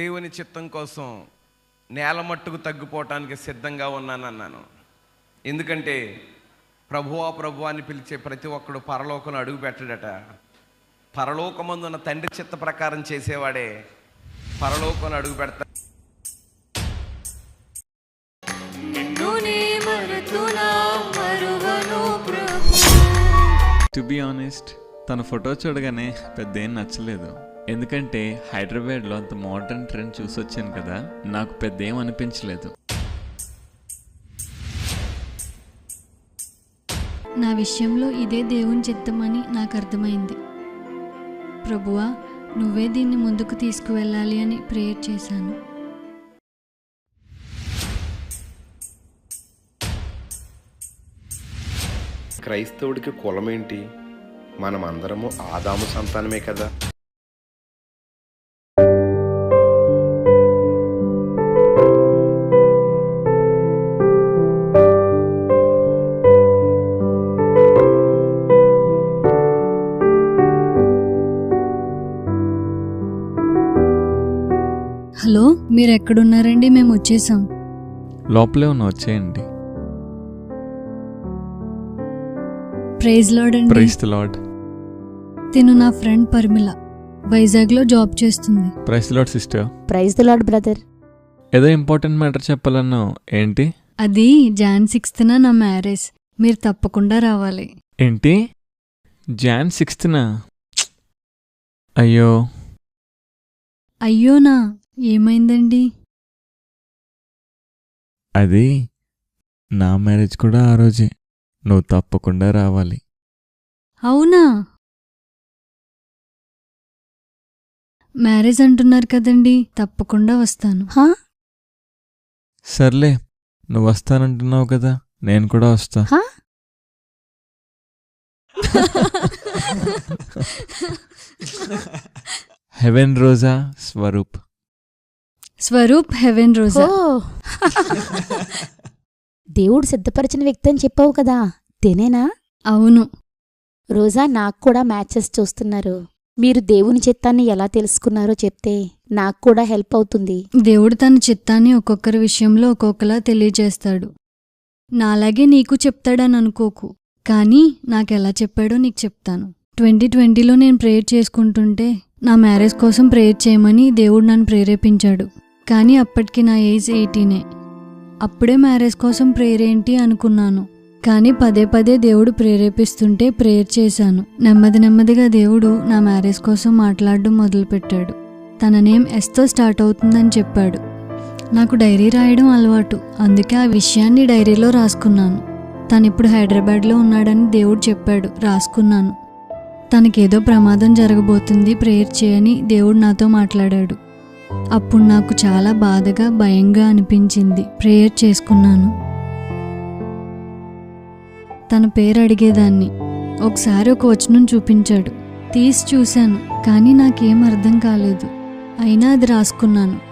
దేవుని చిత్తం కోసం నేల మట్టుకు తగ్గిపోవటానికి సిద్ధంగా ఉన్నానన్నాను. ఎందుకంటే ప్రభువా ప్రభు అని పిలిచే ప్రతి ఒక్కడు పరలోకం అడుగు పెట్టడట పరలోకమందున్న తండ్రి చిత్త ప్రకారం చేసేవాడే పరలోకం అడుగు పెడతా టు బి ఆనెస్ట్ తన ఫోటో చూడగానే పెద్ద ఏం నచ్చలేదు. ఎందుకంటే హైదరాబాద్లో అంత మోడర్న్ ట్రెండ్ చూసొచ్చాను కదా నాకు పెద్ద ఏం అనిపించలేదు. నా విషయంలో ఇదే దేవుని చిత్తమని నాకు అర్థమైంది. ప్రభువా నువ్వే దీన్ని ముందుకు తీసుకువెళ్ళాలి అని ప్రేయర్ చేశాను. క్రైస్తవుడికి కులమేంటి? మనమందరము ఆదాము సంతానమే కదా. మీరు ఎక్కడున్నారండి మేము వచ్చేసాం. లోపలే ఉన్న వచ్చేయండి. ప్రైజ్ లాడ్ అండి. ప్రైస్ ద లాడ్ తిను నా ఫ్రెండ్ పరిమిళ. వైజాగ్లో జాబ్ చేస్తుంది. Praise lord sister praise the lord brother ఏదో ఇంపార్టెంట్ మ్యాటర్ చెప్పాలన్నావు. ఏంటి? అది జాన్ సిక్స్త్న నా మ్యారేజ్ మీరు తప్పకుండా రావాలి. ఏంటి? జాన్ సిక్స్త్నా అయ్యో. అయ్యోనా ఏమైందండి? అది నా మ్యారేజ్ కూడా ఆ రోజే. నువ్వు తప్పకుండా రావాలి. అవునా? మ్యారేజ్ అంటున్నారు కదండి తప్పకుండా వస్తాను. హా? సర్లే నువ్వు వస్తానంటున్నావు కదా నేను కూడా వస్తా. హా? హెవెన్ రోజా స్వరూప్. స్వరూప్ హెవెన్ రోజా. దేవుడు సిద్ధపరిచిన వ్యక్తి అని చెప్పావు కదా తినేనా? అవును. రోజా నాకు కూడా మ్యాచెస్ చూస్తున్నారు. మీరు దేవుని చిత్తాన్ని ఎలా తెలుసుకున్నారో చెప్తే నాకు కూడా హెల్ప్ అవుతుంది. దేవుడు తన చిత్తాన్ని ఒక్కొక్కరి విషయంలో ఒక్కొక్కలా తెలియజేస్తాడు. నాలాగే నీకు చెప్తాడని అనుకోకు కానీ నాకెలా చెప్పాడో నీకు చెప్తాను. ట్వంటీ ట్వంటీలో నేను ప్రేయర్ చేసుకుంటుంటే నా మ్యారేజ్ కోసం ప్రేయర్ చేయమని దేవుడు నన్ను ప్రేరేపించాడు. కానీ అప్పటికి నా ఏజ్ ఎయిటీనే. అప్పుడే మ్యారేజ్ కోసం ప్రేయర్ ఏంటి అనుకున్నాను. కానీ పదే పదే దేవుడు ప్రేరేపిస్తుంటే ప్రేయర్ చేశాను. నెమ్మది నెమ్మదిగా దేవుడు నా మ్యారేజ్ కోసం మాట్లాడడం మొదలుపెట్టాడు. తన నేమ్ ఎస్తో స్టార్ట్ అవుతుందని చెప్పాడు. నాకు డైరీ రాయడం అలవాటు. అందుకే ఆ విషయాన్ని డైరీలో రాసుకున్నాను. తను ఇప్పుడు హైదరాబాద్లో ఉన్నాడని దేవుడు చెప్పాడు. రాసుకున్నాను. తనకేదో ప్రమాదం జరగబోతుంది ప్రేయర్ చేయని దేవుడు నాతో మాట్లాడాడు. అప్పుడు నాకు చాలా బాధగా భయంగా అనిపించింది. ప్రేయర్ చేసుకున్నాను. తన పేరు అడిగేదాన్ని. ఒకసారి ఒక వచనం చూపించాడు. తీసి చూశాను కానీ నాకేం అర్థం కాలేదు. అయినా అది రాసుకున్నాను.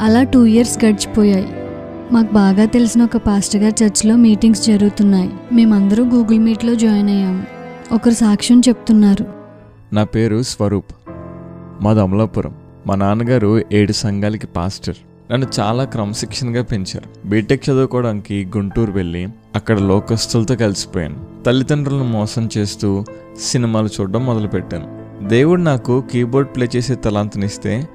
అలా టూ ఇయర్స్ గడిచిపోయాయి. మాకు బాగా తెలిసిన ఒక పాస్టర్ గారి చర్చ్లో మీటింగ్స్ జరుగుతున్నాయి. మేమందరూ గూగుల్ మీట్లో జాయిన్ అయ్యాము. ఒకరు సాక్ష్యం చెప్తున్నారు. నా పేరు స్వరూప్. మాది అమలాపురం. మా నాన్నగారు ఏడు సంఘాలకి పాస్టర్ నన్ను చాలా క్రమశిక్షణగా పెంచారు. బీటెక్ చదువుకోవడానికి గుంటూరు వెళ్ళి అక్కడ లోకస్తులతో కలిసిపోయాను. తల్లిదండ్రులను మోసం చేస్తూ సినిమాలు చూడడం మొదలుపెట్టాను. దేవుడు నాకు కీబోర్డ్ ప్లే చేసే తలాంతనిస్తే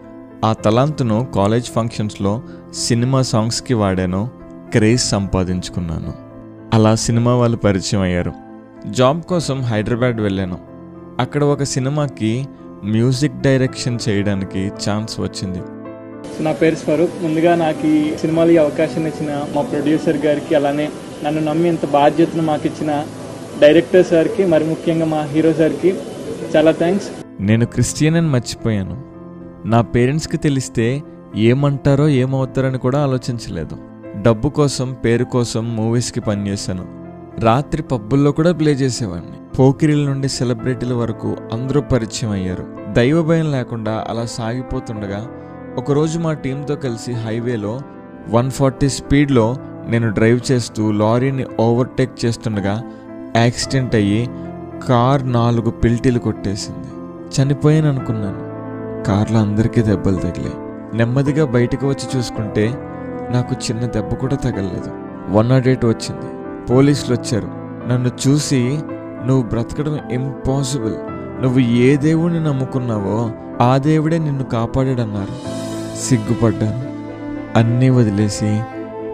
ఆ తలాంతును కాలేజ్ ఫంక్షన్స్లో సినిమా సాంగ్స్కి వాడాను క్రేజ్ సంపాదించుకున్నాను. అలా సినిమా వాళ్ళు పరిచయం అయ్యారు. జాబ్ కోసం హైదరాబాద్ వెళ్ళాను. అక్కడ ఒక సినిమాకి మ్యూజిక్ డైరెక్షన్ చేయడానికి ఛాన్స్ వచ్చింది. నా పేరు స్వరూప్. ముందుగా నాకు ఈ సినిమాలో ఈ అవకాశం ఇచ్చిన మా ప్రొడ్యూసర్ గారికి అలానే నన్ను నమ్మి ఇంత బాధ్యతను మాకు ఇచ్చిన డైరెక్టర్ సార్కి మరి ముఖ్యంగా మా హీరో సార్కి చాలా థ్యాంక్స్ నేను క్రిస్టియన్ అని మర్చిపోయాను. నా పేరెంట్స్కి తెలిస్తే ఏమంటారో ఏమవుతారని కూడా ఆలోచించలేదు. డబ్బు కోసం పేరు కోసం మూవీస్కి పనిచేశాను రాత్రి పబ్బుల్లో కూడా ప్లే చేసేవాడిని. పోకిరీల నుండి సెలబ్రిటీల వరకు అందరూ పరిచయం అయ్యారు. దైవ భయం లేకుండా అలా సాగిపోతుండగా ఒకరోజు మా టీంతో కలిసి హైవేలో వన్ ఫార్టీ స్పీడ్లో నేను డ్రైవ్ చేస్తూ లారీని ఓవర్టేక్ చేస్తుండగా యాక్సిడెంట్ అయ్యి కార్ నాలుగు పిల్టీలు కొట్టేసింది. చనిపోయాను అనుకున్నాను కార్లో అందరికీ దెబ్బలు తగిలాయి. నెమ్మదిగా బయటకు వచ్చి చూసుకుంటే నాకు చిన్న దెబ్బ కూడా తగలలేదు. వన్ నాట్ ఎయిట్ వచ్చింది. పోలీసులు వచ్చారు. నన్ను చూసి నువ్వు బ్రతకడం ఇంపాసిబుల్ నువ్వు ఏ దేవుడిని నమ్ముకున్నావో ఆ దేవుడే నిన్ను కాపాడాడన్నారు. సిగ్గుపడ్డాను. అన్నీ వదిలేసి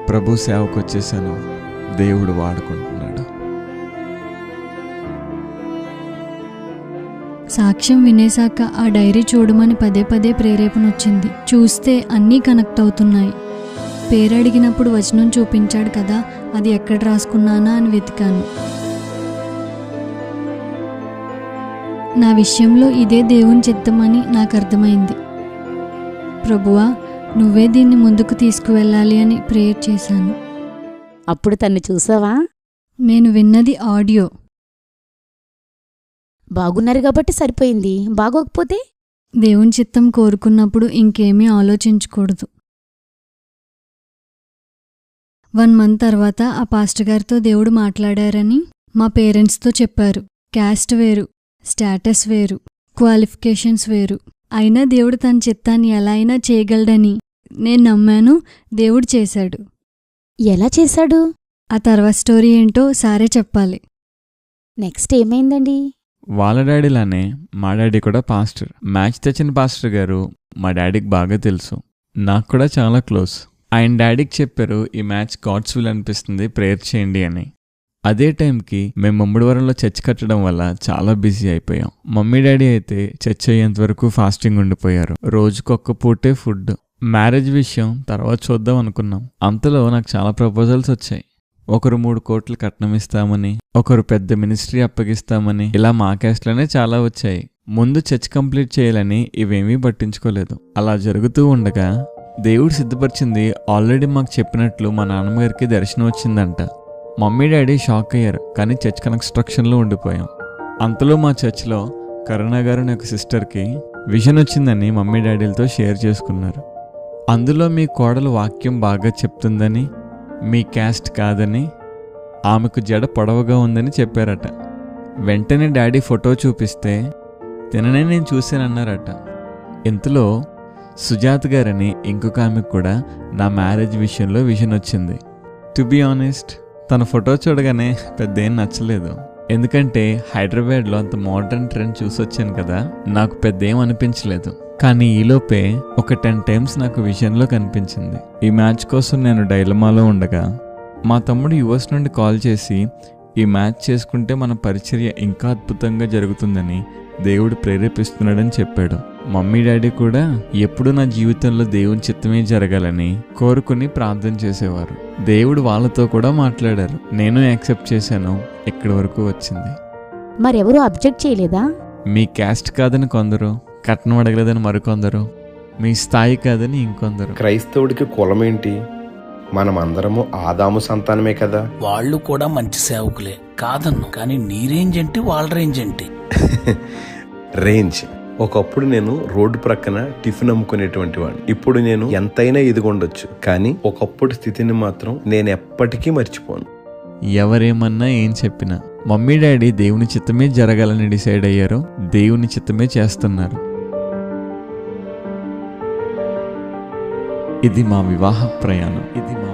ప్రభు సేవకు వచ్చేసాను దేవుడు వాడుకుంటున్నాను సాక్ష్యం వినేశాక ఆ డైరీ చూడమని పదే పదే ప్రేరేపణ వచ్చింది చూస్తే అన్నీ కనెక్ట్ అవుతున్నాయి పేరు అడిగినప్పుడు వచనం చూపించాడు కదా అది ఎక్కడ రాసుకున్నానా అని వెతికాను. నా విషయంలో ఇదే దేవుని చిత్తమని నాకు అర్థమైంది. ప్రభువా నువ్వే దీన్ని ముందుకు తీసుకువెళ్ళాలి అని ప్రేయర్ చేశాను. అప్పుడు తన్ని చూసావా? నేను విన్నది ఆడియో. బాగున్నారు కాబట్టి సరిపోయింది. బాగోకపోతే? దేవుని చిత్తం కోరుకున్నప్పుడు ఇంకేమీ ఆలోచించకూడదు. వన్ మంత్ తర్వాత ఆ పాస్టర్ గారితో దేవుడు మాట్లాడారని మా పేరెంట్స్తో చెప్పారు. క్యాస్ట్ వేరు స్టేటస్ వేరు క్వాలిఫికేషన్స్ వేరు. అయినా దేవుడు తన చిత్తాన్ని ఎలా అయినా చేయగలడని నేను నమ్మాను దేవుడు చేశాడు. ఎలా చేశాడు? ఆ తర్వాత స్టోరీ ఏంటో సారే చెప్పాలి. నెక్స్ట్ ఏమైందండి? వాళ్ళ డాడీలానే మా డాడీ కూడా పాస్టర్. మ్యాచ్ తెచ్చిన పాస్టర్ గారు మా డాడీకి బాగా తెలుసు. నాకు కూడా చాలా క్లోజ్. ఆయన డాడీకి చెప్పారు ఈ మ్యాచ్ గాడ్స్ విల్ అనిపిస్తుంది ప్రేయర్ చేయండి అని. అదే టైంకి మేము ముమ్మడివరంలో చర్చ్ కట్టడం వల్ల చాలా బిజీ అయిపోయాం. మమ్మీ డాడీ అయితే చర్చ్ అయ్యేంత వరకు ఫాస్టింగ్ ఉండిపోయారు. రోజుకొక్క పూటే ఫుడ్. మ్యారేజ్ విషయం తర్వాత చూద్దాం అనుకున్నాం. అంతలో నాకు చాలా ప్రపోజల్స్ వచ్చాయి. ఒకరు మూడు కోట్లు కట్నం ఇస్తామని ఒకరు పెద్ద మినిస్ట్రీ అప్పగిస్తామని ఇలా మా క్యాస్ట్లోనే చాలా వచ్చాయి. ముందు చర్చ్ కంప్లీట్ చేయాలని ఇవేమీ పట్టించుకోలేదు. అలా జరుగుతూ ఉండగా దేవుడు సిద్ధపరిచింది ఆల్రెడీ మాకు చెప్పినట్లు మా నాన్నగారికి దర్శనం వచ్చిందంట. మమ్మీ డాడీ షాక్ అయ్యారు కానీ చర్చ్ కన్స్ట్రక్షన్లో ఉండిపోయాం. అంతలో మా చర్చ్లో కరుణా గారు అనే ఒక సిస్టర్కి విజన్ వచ్చిందని మమ్మీ డాడీలతో షేర్ చేసుకున్నారు. అందులో మీ కోడలు వాక్యం బాగా చెప్తుందని మీ క్యాస్ట్ కాదని ఆమెకు జడ పొడవగా ఉందని చెప్పారట. వెంటనే డాడీ ఫోటో చూపిస్తే తిననే నేను చూశానన్నారట. ఇంతలో సుజాత్ గారని ఇంకొక ఆమెకు కూడా నా మ్యారేజ్ విషయంలో విజన్ వచ్చింది. టు బీ ఆనెస్ట్ తన ఫోటో చూడగానే పెద్ద ఏం నచ్చలేదు. ఎందుకంటే హైదరాబాద్లో అంత మోడర్న్ ట్రెండ్ చూసొచ్చాను కదా నాకు పెద్ద ఏం అనిపించలేదు. కానీ ఈలోపే ఒక టెన్ టైమ్స్ నాకు విషయంలో కనిపించింది. ఈ మ్యాచ్ కోసం నేను డైలమాలో ఉండగా మా తమ్ముడు యుఎస్ నుండి కాల్ చేసి ఈ మ్యాచ్ చేసుకుంటే మన పరిచర్య ఇంకా అద్భుతంగా జరుగుతుందని దేవుడు ప్రేరేపిస్తున్నాడని చెప్పాడు. మమ్మీ డాడీ కూడా ఎప్పుడు నా జీవితంలో దేవుని చిత్తమే జరగాలని కోరుకుని ప్రార్థన చేసేవారు. దేవుడు వాళ్ళతో కూడా మాట్లాడారు. నేను యాక్సెప్ట్ చేశాను. ఇక్కడి వరకు వచ్చింది. మరెవరూ అబ్జెక్ట్ చేయలేదా? మీ క్యాస్ట్ కాదని కొందరు కట్నం అడగలేదని మరికొందరు. మీ స్థాయి కాదని ఇంకొందరు. క్రైస్తవుడికి కులమేంటి? మనమందరము ఆదాము సంతానమే కదా. వాళ్ళు కూడా మంచి సేవకులే. కాదన్ను. కానీ నీ రేంజ్ ఏంటి వాళ్ళ రేంజ్ ఏంటి? రేంజ్. ఒకప్పుడు నేను రోడ్డు ప్రక్కన టిఫిన్ అమ్ముకునేటువంటి వాడిని. ఇప్పుడు నేను ఎంతైనా ఎదిగొండొచ్చు కానీ ఒకప్పుడు స్థితిని మాత్రం నేను ఎప్పటికీ మర్చిపోను. ఎవరేమన్నా ఏం చెప్పినా మమ్మీ డాడీ దేవుని చిత్తమే జరగాలని డిసైడ్ అయ్యారు దేవుని చిత్తమే చేస్తున్నారు. ඉදිමා විවාහ ප්‍රයන ඉදිමා